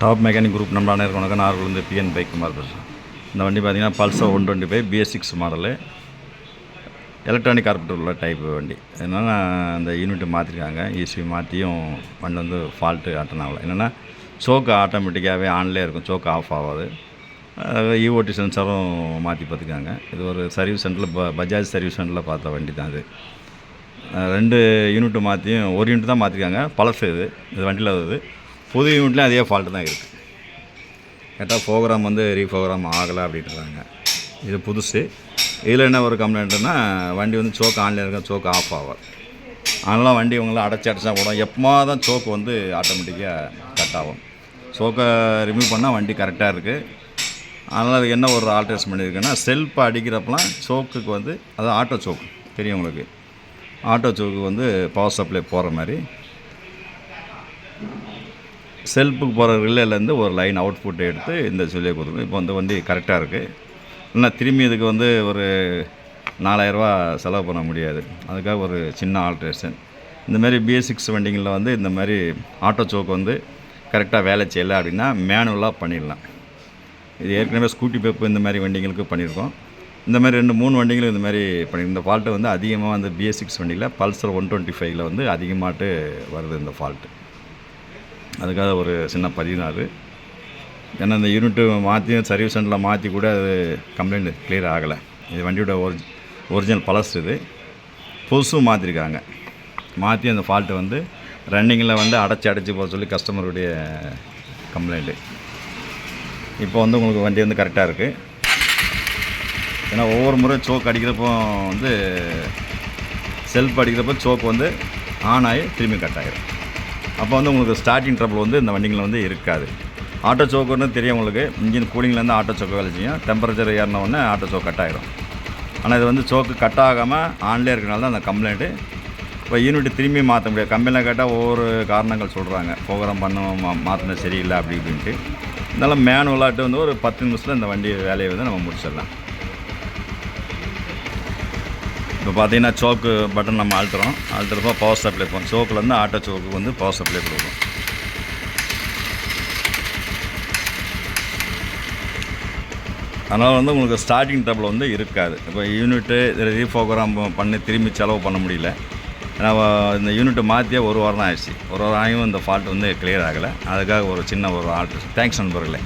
Top mechanic group நம்பரான இருக்கணும் நார்கோலேருந்து PN bike Kumar பேசுகிறேன் இந்த வண்டி பார்த்தீங்கன்னா Pulsar one twenty five BS six model electronic carburettor உள்ள டைப் வண்டி. என்னென்னா அந்த யூனிட் மாற்றிருக்காங்க ஈஸி மாற்றியும் வண்டி வந்து ஃபால்ட்டு ஆட்டினாவில் என்னென்னா சோக்கு ஆட்டோமேட்டிக்காகவே ஆன்லேயே இருக்கும். சோக்கு ஆஃப் ஆகாது. இஓடி சென்சாரும் மாற்றி பார்த்துக்காங்க இது ஒரு சர்வீஸ் சென்டரில் ப பஜாஜ் சர்வீஸ் சென்டரில் பார்த்த வண்டி தான் இது. ரெண்டு யூனிட்டு மாற்றியும் ஒரு யூனிட் தான் மாற்றிருக்காங்க பழசு இது. இது வண்டியில் வருது புது யூனிட்லேயும் அதே ஃபால்ட்டு தான் இருக்குது கேட்டால் ப்ரோக்ராம் வந்து ரீப்ரோக்ராம் ஆகலை அப்படின்றாங்க இது புதுசு. இதில் என்ன ஒரு கம்ப்ளைண்ட்டுன்னா வண்டி வந்து சோக்கு ஆன்லைன் இருக்கும் சோக்கு ஆஃப் ஆகும் அதனால் வண்டி இவங்களாம் அடைச்சி அடைச்சா போடும். எப்போ தான் சோக்கு வந்து ஆட்டோமேட்டிக்காக கட் ஆகும். சோக்கை ரிமூவ் பண்ணால் வண்டி கரெக்டாக இருக்குது அதனால் அது என்ன ஒரு ஆல்ட்ரேஷன் பண்ணியிருக்குன்னா செல்ஃப் அடிக்கிறப்பெல்லாம் சோக்குக்கு வந்து அது ஆட்டோ சோக்கு தெரியும் உங்களுக்கு ஆட்டோ சோக்கு வந்து பவர் சப்ளை போகிற மாதிரி. செல்ஃபுக்கு போகிற ரிலேலேருந்து ஒரு லைன் அவுட்புட் எடுத்து இந்த சொல்லியை கொடுக்கணும். இப்போ வந்து வண்டி கரெக்டாக இருக்குது இல்லைனா திரும்பி இதுக்கு வந்து ஒரு நாலாயிரரூவா செலவு பண்ண முடியாது. அதுக்காக ஒரு சின்ன ஆல்ட்ரேஷன் இந்தமாரி பிஎஸ் சிக்ஸ் வண்டிங்களில் வந்து இந்த மாதிரி ஆட்டோ சோக்கு வந்து கரெக்டாக வேலை செய்யலை அப்படின்னா மேனுவலாக பண்ணிடலாம். இது ஏற்கனவே ஸ்கூட்டி பெப்பு இந்த மாதிரி வண்டிங்களுக்கு பண்ணியிருக்கோம். இந்த மாதிரி ரெண்டு மூணு வண்டிகளும் இந்த மாதிரி பண்ணி இந்த ஃபால்ட்டு வந்து அதிகமாக வந்து பிஎஸ் சிக்ஸ் வண்டியில் பல்சர் ஒன் டுவெண்ட்டி ஃபைவ்ல வந்து அதிகமாகட்டு வருது இந்த ஃபால்ட்டு அதுக்காக ஒரு சின்ன பதினாறு அது. ஏன்னா இந்த யூனிட்டு மாற்றியும் சர்வீஸ் சென்டரில் மாற்றி கூட அது கம்ப்ளைண்ட் கிளியர் ஆகலை. இது வண்டியோட ஒரிஜ் ஒரிஜினல் பழசு இது. புதுசும் மாற்றிருக்காங்க மாற்றி அந்த ஃபால்ட்டு வந்து ரன்னிங்கில் வந்து அடைச்சி அடைச்சி போக சொல்லி கஸ்டமருடைய கம்ப்ளைண்ட்டு இப்போ வந்து உங்களுக்கு வண்டி வந்து கரெக்டாக இருக்குது ஏன்னா ஒவ்வொரு முறை சோக் அடிக்கிறப்போ வந்து செல்ஃப் அடிக்கிறப்போ சோக் வந்து ஆன் ஆகி திரும்பி கட் ஆகிடும் அப்போ வந்து உங்களுக்கு ஸ்டார்டிங் ட்ரபிள் வந்து இந்த வண்டிங்களில் வந்து இருக்காது. ஆட்டோ சோக்குன்னு தெரியும் உங்களுக்கு. இன்ஜின் கூலிங்லேருந்து ஆட்டோ சோக்கு வேலை செய்யும். டெம்பரேச்சர் ஏறின உடனே ஆட்டோ சோக் கட் ஆகிடும் ஆனால் இது வந்து சோக்கு கட் ஆகாமல் ஆன்லேயே இருக்கனால தான் அந்த கம்ப்ளைண்ட்டு இப்போ யூனிட் திரும்பி மாற்ற முடியாது. கம்பெனியில் கேட்டால் ஒவ்வொரு காரணங்கள் சொல்கிறாங்க ப்ரோக்ராம் பண்ண மா மாற்றினது சரியில்லை அப்படி இப்படின்ட்டு. இருந்தாலும் மேனுவலாட்டு வந்து ஒரு பத்து நிமிஷத்தில் இந்த வண்டி வேலையை வந்து நம்ம முடிச்சிடலாம். இப்போ பார்த்தீங்கன்னா சோக்கு பட்டன் நம்ம அழுத்துறோம். அழுத்துறப்போ பவர் சப்ளை போகும் சோக்குலேருந்து ஆட்டோ சோக்கு வந்து பவர் சப்ளை கொடுக்கும் அதனால் வந்து உங்களுக்கு ஸ்டார்டிங் ட்ரபிள் வந்து இருக்காது. இப்போ யூனிட்டு ரீஃபோகிராம் பண்ணி திரும்பி செலவு பண்ண முடியல. ஏன்னா இந்த யூனிட்டை மாற்றியே ஒரு வாரம் தான் ஆயிடுச்சு. ஒரு வாரம் ஆகியும் இந்த ஃபால்ட் வந்து கிளியர் ஆகலை. அதுக்காக ஒரு சின்ன ஒரு ஆல்ட்ரேஷன் தேங்க்ஸ் நண்பர்களே.